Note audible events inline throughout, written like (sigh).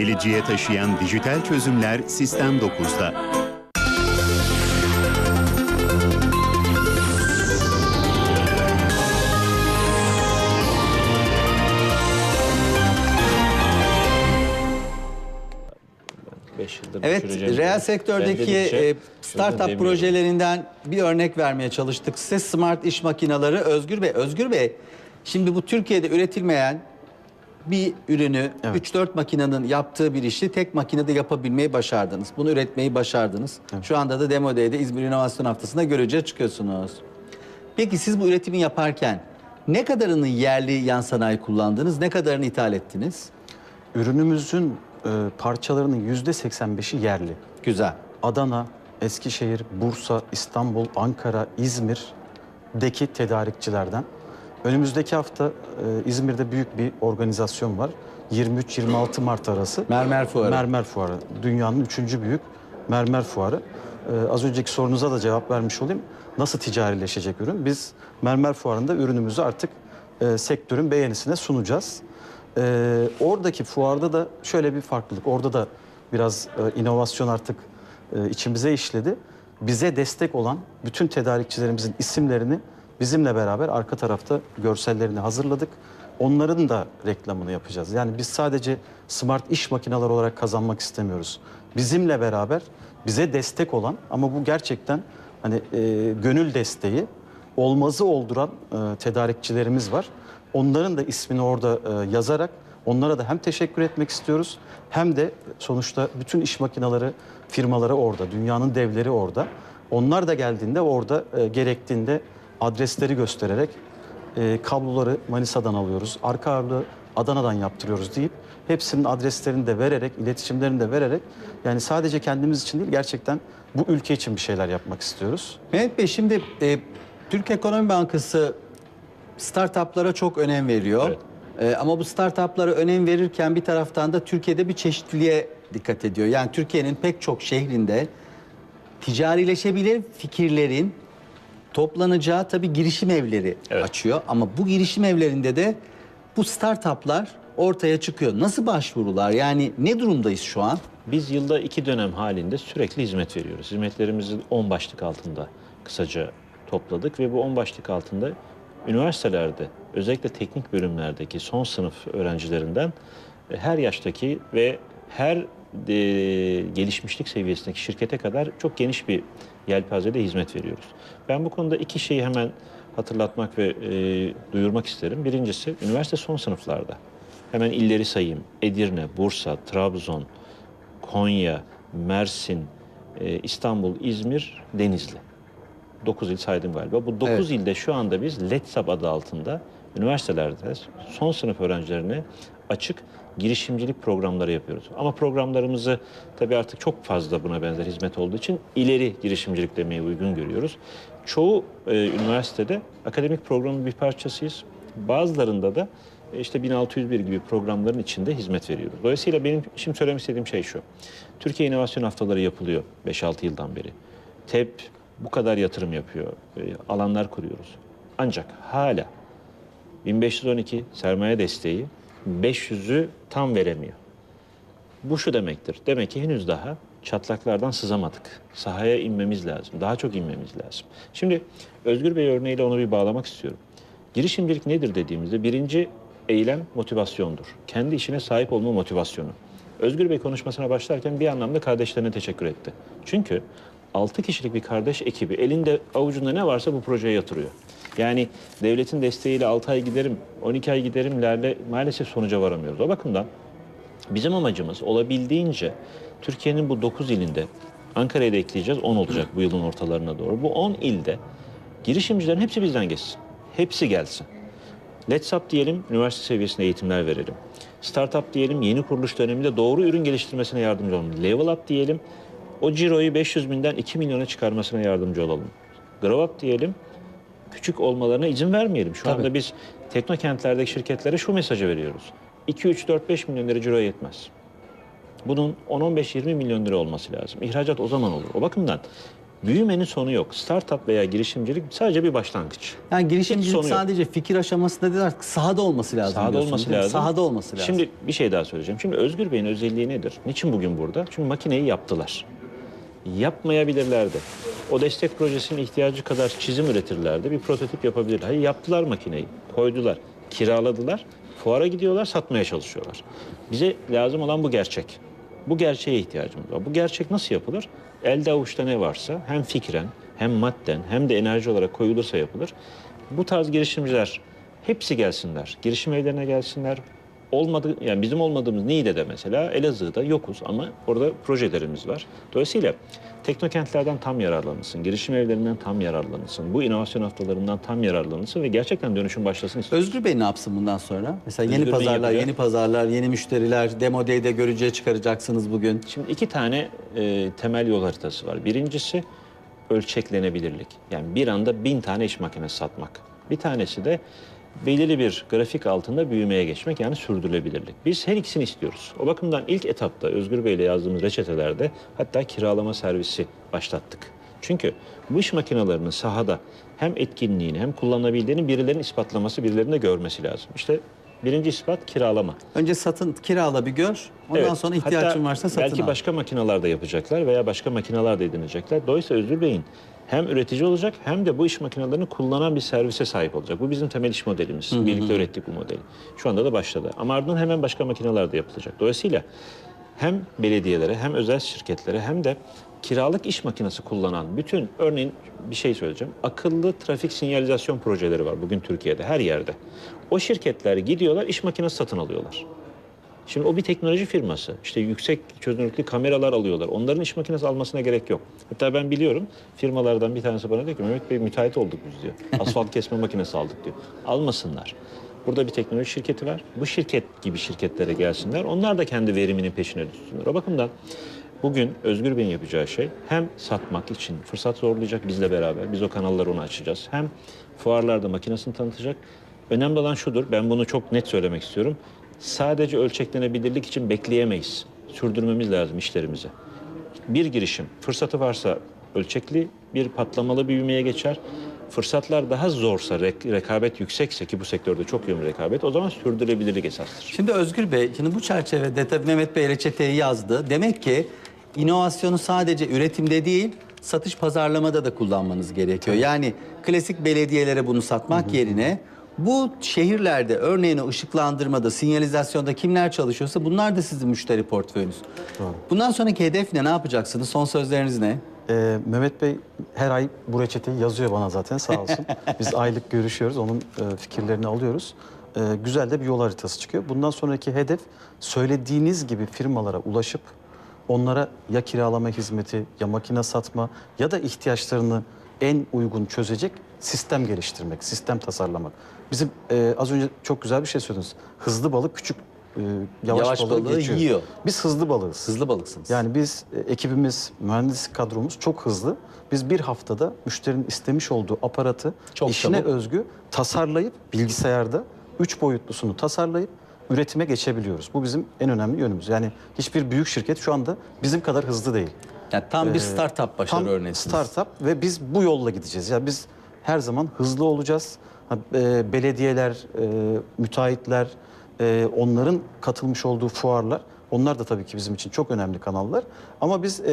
geleceğe taşıyan dijital çözümler Sistem 9'da. Beş yıldır Evet, reel sektördeki e, sözünü startup projelerinden bir örnek vermeye çalıştık. Size Smart İş Makineleri Özgür Bey. Özgür Bey, şimdi bu Türkiye'de üretilmeyen bir ürünü Evet. 3-4 makinenin yaptığı bir işi tek makinede yapabilmeyi başardınız. Bunu üretmeyi başardınız. Şu anda da Demo Day'de İzmir İnovasyon Haftası'nda görece çıkıyorsunuz. Peki siz bu üretimi yaparken ne kadarını yerli yan sanayi kullandınız, ne kadarını ithal ettiniz? Ürünümüzün e, parçalarının yüzde 85'i yerli. Güzel. Adana, Eskişehir, Bursa, İstanbul, Ankara, İzmir'deki tedarikçilerden. Önümüzdeki hafta e, İzmir'de büyük bir organizasyon var. 23-26 Mart arası. Mermer Fuarı. Mermer Fuarı. Dünyanın üçüncü büyük mermer fuarı. E, az önceki sorunuza da cevap vermiş olayım. Nasıl ticarileşecek ürün? Biz mermer fuarında ürünümüzü artık e, sektörün beğenisine sunacağız. E, oradaki fuarda da şöyle bir farklılık. Orada da biraz e, inovasyon artık e, içimize işledi. Bize destek olan bütün tedarikçilerimizin isimlerini bizimle beraber arka tarafta görsellerini hazırladık. Onların da reklamını yapacağız. Yani biz sadece smart iş makineleri olarak kazanmak istemiyoruz. Bizimle beraber bize destek olan ama bu gerçekten hani e, gönül desteği olmazı olduran e, tedarikçilerimiz var. Onların da ismini orada e, yazarak onlara da hem teşekkür etmek istiyoruz hem de sonuçta bütün iş makineleri firmaları orada, dünyanın devleri orada. Onlar da geldiğinde orada e, gerektiğinde adresleri göstererek e, kabloları Manisa'dan alıyoruz, arka ağırlığı Adana'dan yaptırıyoruz deyip hepsinin adreslerini de vererek, iletişimlerini de vererek yani sadece kendimiz için değil gerçekten bu ülke için bir şeyler yapmak istiyoruz. Mehmet Bey şimdi e, Türk Ekonomi Bankası startuplara çok önem veriyor. E, ama bu startuplara önem verirken bir taraftan da Türkiye'de bir çeşitliliğe dikkat ediyor. Yani Türkiye'nin pek çok şehrinde ticarileşebilir fikirlerin toplanacağı tabii girişim evleri Evet. açıyor. Ama bu girişim evlerinde de bu startuplar ortaya çıkıyor. Nasıl başvurular? Yani ne durumdayız şu an? Biz yılda iki dönem halinde sürekli hizmet veriyoruz. Hizmetlerimizi 10 başlık altında kısaca topladık ve bu 10 başlık altında üniversitelerde özellikle teknik bölümlerdeki son sınıf öğrencilerinden e, her yaştaki ve her e, gelişmişlik seviyesindeki şirkete kadar çok geniş bir yelpazede hizmet veriyoruz. Ben bu konuda iki şeyi hemen hatırlatmak ve e, duyurmak isterim. Birincisi üniversite son sınıflarda. Hemen illeri sayayım. Edirne, Bursa, Trabzon, Konya, Mersin, e, İstanbul, İzmir, Denizli. 9 il saydım galiba. Bu 9 Evet. ilde şu anda biz LETSAP adı altında üniversitelerde son sınıf öğrencilerine açık girişimcilik programları yapıyoruz. Ama programlarımızı tabii artık çok fazla buna benzer hizmet olduğu için ileri girişimcilik demeye uygun görüyoruz. Çoğu e, üniversitede akademik programın bir parçasıyız. Bazılarında da e, işte 1601 gibi programların içinde hizmet veriyoruz. Dolayısıyla benim şimdi söylemek istediğim şey şu. Türkiye İnovasyon Haftaları yapılıyor 5-6 yıldan beri. TEP bu kadar yatırım yapıyor. e, Alanlar kuruyoruz. Ancak hala 1512 sermaye desteği 500'ü tam veremiyor. Bu şu demektir. Demek ki henüz daha çatlaklardan sızamadık. Sahaya inmemiz lazım. Daha çok inmemiz lazım. Şimdi Özgür Bey örneğiyle onu bir bağlamak istiyorum. Girişimcilik nedir dediğimizde birinci eylem motivasyondur. Kendi işine sahip olma motivasyonu. Özgür Bey konuşmasına başlarken bir anlamda kardeşlerine teşekkür etti. Çünkü 6 kişilik bir kardeş ekibi elinde avucunda ne varsa bu projeye yatırıyor. Yani devletin desteğiyle 6 ay giderim, 12 ay giderimlerle maalesef sonuca varamıyoruz. O bakımdan Bizim amacımız olabildiğince Türkiye'nin bu 9 ilinde, Ankara'ya da ekleyeceğiz 10 olacak bu yılın ortalarına doğru. Bu 10 ilde girişimcilerin hepsi bizden geçsin. Hepsi gelsin. Let's Up diyelim, üniversite seviyesinde eğitimler verelim. Startup diyelim, yeni kuruluş döneminde doğru ürün geliştirmesine yardımcı olalım. Level Up diyelim, o ciroyu 500 binden 2 milyona çıkarmasına yardımcı olalım. Grow Up diyelim, küçük olmalarına izin vermeyelim. Şu Tabii. anda biz teknokentlerdeki şirketlere şu mesajı veriyoruz. 2, 3, 4, 5 milyon lira ciroya yetmez. Bunun 10-15-20 milyon lira olması lazım. İhracat o zaman olur. O bakımdan Büyümenin sonu yok. Startup veya girişimcilik sadece bir başlangıç. Yani girişimcilik sonu yok. sadece fikir aşamasında değil artık sahada olması lazım Sahada olması lazım. Sahada olması lazım. Şimdi bir şey daha söyleyeceğim. Şimdi Özgür Bey'in özelliği nedir? Niçin bugün burada? Çünkü makineyi yaptılar. Yapmayabilirlerdi. O destek projesinin ihtiyacı kadar çizim üretirlerdi. Bir prototip yapabilirler. Hayır yaptılar makineyi. Koydular. Kiraladılar. Fuara gidiyorlar, satmaya çalışıyorlar. Bize lazım olan bu gerçek. Bu gerçeğe ihtiyacımız var. Bu gerçek nasıl yapılır? Elde avuçta ne varsa hem fikren hem madden hem de enerji olarak koyulursa yapılır. Bu tarz girişimciler hepsi gelsinler. Girişim evlerine gelsinler. Olmadı yani bizim olmadığımız Niğde'de mesela Elazığ'da yokuz ama orada projelerimiz var. Dolayısıyla teknokentlerden tam yararlanılsın, girişim evlerinden tam yararlanılsın, bu inovasyon haftalarından tam yararlanılsın ve gerçekten dönüşüm başlasın istiyoruz. Özgür Bey ne yapsın bundan sonra? Mesela yeni Özgür pazarlar, yapacak. yeni pazarlar, yeni müşteriler, Demo Day'de görücüye çıkaracaksınız bugün. Şimdi iki tane e, temel yol haritası var. Birincisi ölçeklenebilirlik. Yani bir anda bin tane iş makinesi satmak. Bir tanesi de belirli bir grafik altında büyümeye geçmek yani sürdürülebilirlik. Biz her ikisini istiyoruz. O bakımdan ilk etapta Özgür Bey ile yazdığımız reçetelerde hatta kiralama servisi başlattık. Çünkü bu iş makinelerinin sahada hem etkinliğini hem kullanılabildiğini birilerinin ispatlaması, birilerinin de görmesi lazım. İşte birinci ispat kiralama. Önce satın, kirala bir gör. Ondan Evet. sonra ihtiyacın Hatta varsa satın belki al. başka makineler de yapacaklar veya başka makineler de edinecekler. Dolayısıyla Özgür Bey'in hem üretici olacak hem de bu iş makinelerini kullanan bir servise sahip olacak. Bu bizim temel iş modelimiz. Birlikte ürettik bu modeli. Şu anda da başladı. Ama ardından hemen başka makineler de yapılacak. Dolayısıyla hem belediyelere hem özel şirketlere hem de kiralık iş makinesi kullanan bütün örneğin bir şey söyleyeceğim. Akıllı trafik sinyalizasyon projeleri var bugün Türkiye'de her yerde. O şirketler gidiyorlar iş makinesi satın alıyorlar. Şimdi o bir teknoloji firması. İşte yüksek çözünürlüklü kameralar alıyorlar. Onların iş makinesi almasına gerek yok. Hatta ben biliyorum firmalardan bir tanesi bana diyor ki Mehmet Bey müteahhit olduk biz diyor. Asfalt kesme makinesi aldık diyor. Almasınlar. Burada bir teknoloji şirketi var. Bu şirket gibi şirketlere gelsinler. Onlar da kendi veriminin peşine düşsünler. O bakımdan bugün Özgür Bey'in yapacağı şey hem satmak için fırsat zorlayacak bizle beraber. Biz o kanalları ona açacağız. Hem fuarlarda makinesini tanıtacak. Önemli olan şudur. Ben bunu çok net söylemek istiyorum. Sadece ölçeklenebilirlik için bekleyemeyiz. Sürdürmemiz lazım işlerimizi. Bir girişim fırsatı varsa ölçekli bir patlamalı büyümeye geçer. Fırsatlar daha zorsa, rek- rekabet yüksekse ki bu sektörde çok yoğun rekabet o zaman sürdürülebilirlik esastır. Şimdi Özgür Bey, şimdi bu çerçevede tabii Mehmet Bey reçeteyi yazdı. Demek ki inovasyonu sadece üretimde değil, satış pazarlamada da kullanmanız gerekiyor. Yani klasik belediyelere bunu satmak yerine bu şehirlerde örneğin ışıklandırmada, sinyalizasyonda kimler çalışıyorsa bunlar da sizin müşteri portföyünüz. Bundan sonraki hedef ne? Ne yapacaksınız? Son sözleriniz ne? Ee, Mehmet Bey her ay bu reçeteyi yazıyor bana zaten sağ olsun. (laughs) Biz aylık görüşüyoruz, onun e, fikirlerini alıyoruz. Ee, güzel de bir yol haritası çıkıyor. Bundan sonraki hedef söylediğiniz gibi firmalara ulaşıp onlara ya kiralama hizmeti, ya makine satma ya da ihtiyaçlarını en uygun çözecek sistem geliştirmek, sistem tasarlamak. Bizim e, az önce çok güzel bir şey söylediniz. Hızlı balık küçük e, yavaş, Yavaş balığı, balığı geçiyor. yiyor. Biz hızlı balığız. Hızlı balıksınız. Yani biz e, ekibimiz, mühendis kadromuz çok hızlı. Biz bir haftada müşterinin istemiş olduğu aparatı Çok işine çabuk. özgü tasarlayıp bilgisayarda üç boyutlusunu tasarlayıp üretime geçebiliyoruz. Bu bizim en önemli yönümüz. Yani hiçbir büyük şirket şu anda bizim kadar hızlı değil. Yani tam bir Ee, startup başarı Tam örneğisiniz. startup ve biz bu yolla gideceğiz. Yani biz her zaman hızlı olacağız. Ha, e, belediyeler, e, müteahhitler, e, onların katılmış olduğu fuarlar, onlar da tabii ki bizim için çok önemli kanallar. Ama biz e,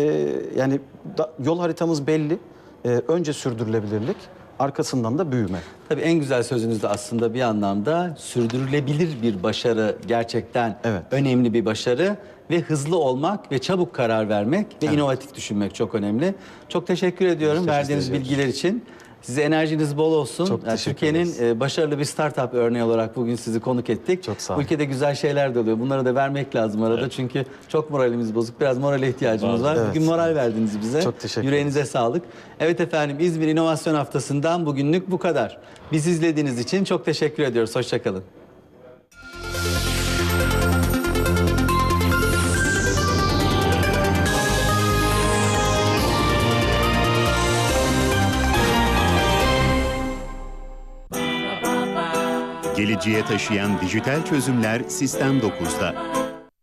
yani da- yol haritamız belli. E, önce sürdürülebilirlik, arkasından da büyüme. Tabii en güzel sözünüz de aslında bir anlamda sürdürülebilir bir başarı gerçekten Evet. önemli bir başarı ve hızlı olmak ve çabuk karar vermek ve inovatif düşünmek çok önemli. Çok teşekkür ediyorum teşekkür verdiğiniz ediyoruz. bilgiler için. Size enerjiniz bol olsun. Çok Yani teşekkür Türkiye'nin e, başarılı bir startup örneği olarak bugün sizi konuk ettik. Çok sağ olun. Ülkede güzel şeyler de oluyor. Bunları da vermek lazım arada çünkü çok moralimiz bozuk. Biraz morale ihtiyacımız var. Evet. Bugün moral verdiniz bize. Çok teşekkür Yüreğinize sağlık. Evet efendim İzmir İnovasyon Haftası'ndan bugünlük bu kadar. Biz izlediğiniz için çok teşekkür ediyoruz. Hoşçakalın. Geleceğe taşıyan dijital çözümler Sistem 9'da.